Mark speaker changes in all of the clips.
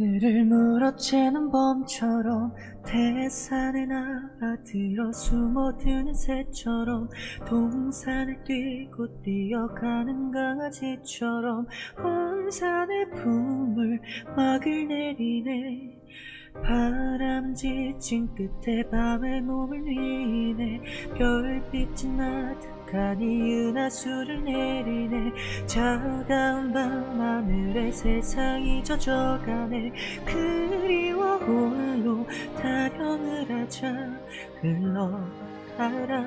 Speaker 1: 늘을 물어채는 범처럼 태산에 날아들어 숨어드는 새처럼 동산을 뛰고 뛰어가는 강아지처럼 황산의 품을 막을 내리네. 바람 지친 끝에 밤의 몸을 위네. 별빛이 나듯 가니 은하수를 내리네. 차가운 밤 하늘에 세상이 젖어가네. 그리워 홀로 타령을 하자. 흘러가라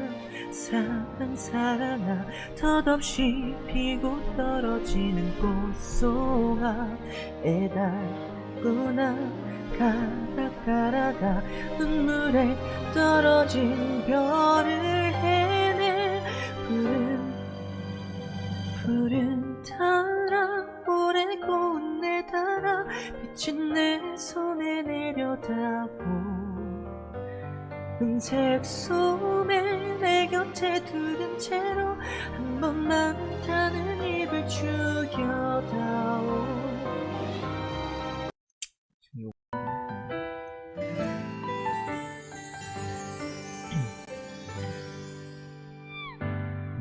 Speaker 1: 사랑 사랑아 덧없이 피고 떨어지는 꽃소아 애달구나. 가라 가라가 눈물에 떨어진 별을 내 손에 내려다보. 은색 소매 내 곁에 두른 채로 한 번만 타는 입을 죽여다오.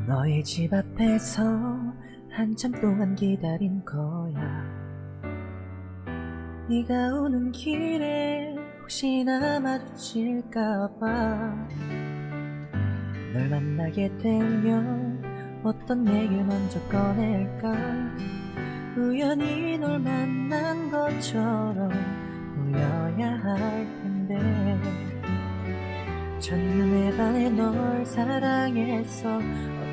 Speaker 1: 너의 집 앞에서 한참 동안 기다린 거야. 네가 오는 길에 혹시나 마주칠까봐 널 만나게 되면 어떤 얘기를 먼저 꺼낼까? 우연히 널 만난 것처럼 보여야 할 텐데 첫눈에 반해 널 사랑했어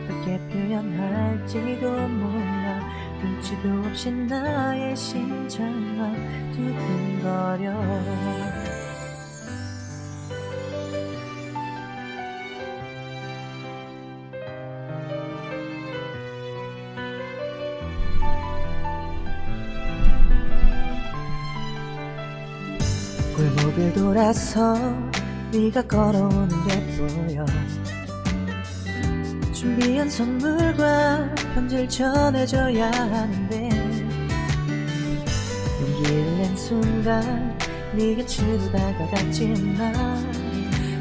Speaker 1: 어떻게 표현할지도 몰라. 눈치도 없이 나의 심장만 두근거려. 골목을 돌아서 네가 걸어오는 게 보여. 준비한 선물과 편지를 전해줘야 하는데 용기를 낸 순간 네가 치고 다가갔지만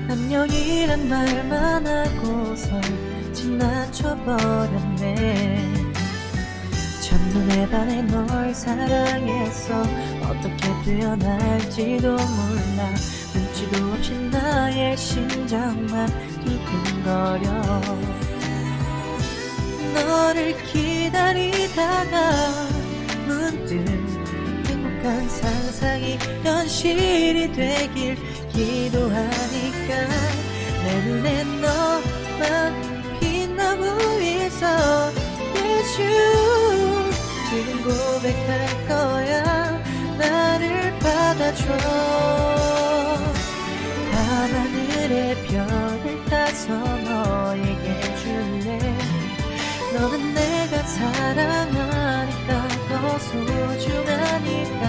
Speaker 1: 안녕이란 말만 하고서 지나쳐버렸네. 첫눈에 반해 널 사랑했어 어떻게 뛰어날지도 몰라. 눈치도 없이 나의 심장만 두근거려. 너를 기다리다가 문득 행복한 상상이 현실이 되길 기도하니까 내 눈에 너만 빛나 보이서 예수 지금 고백할 거야. 나를 받아줘. 너는 내가 사랑하니까 더 소중하니까.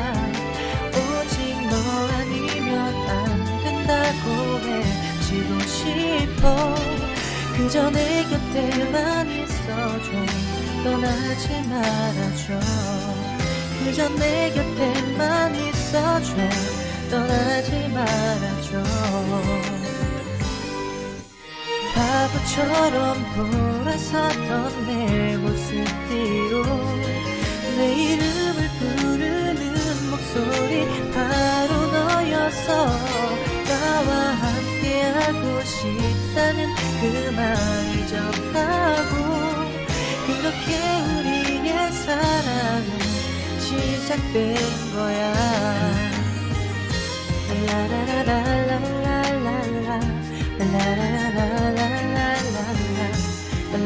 Speaker 1: 오직 너 아니면 안 된다고 해지고 싶어. 그저 내 곁에만 있어줘. 떠나지 말아줘. 그저 내 곁에만 있어줘. 떠나지 말아줘. 바보처럼 돌아섰던 내 모습 뒤로 내 이름을 부르는 목소리 바로 너였어 나와 함께하고 싶다는 그 말을 접하고. 그렇게 우리의 사랑은 시작된 거야. 라라라라라라라라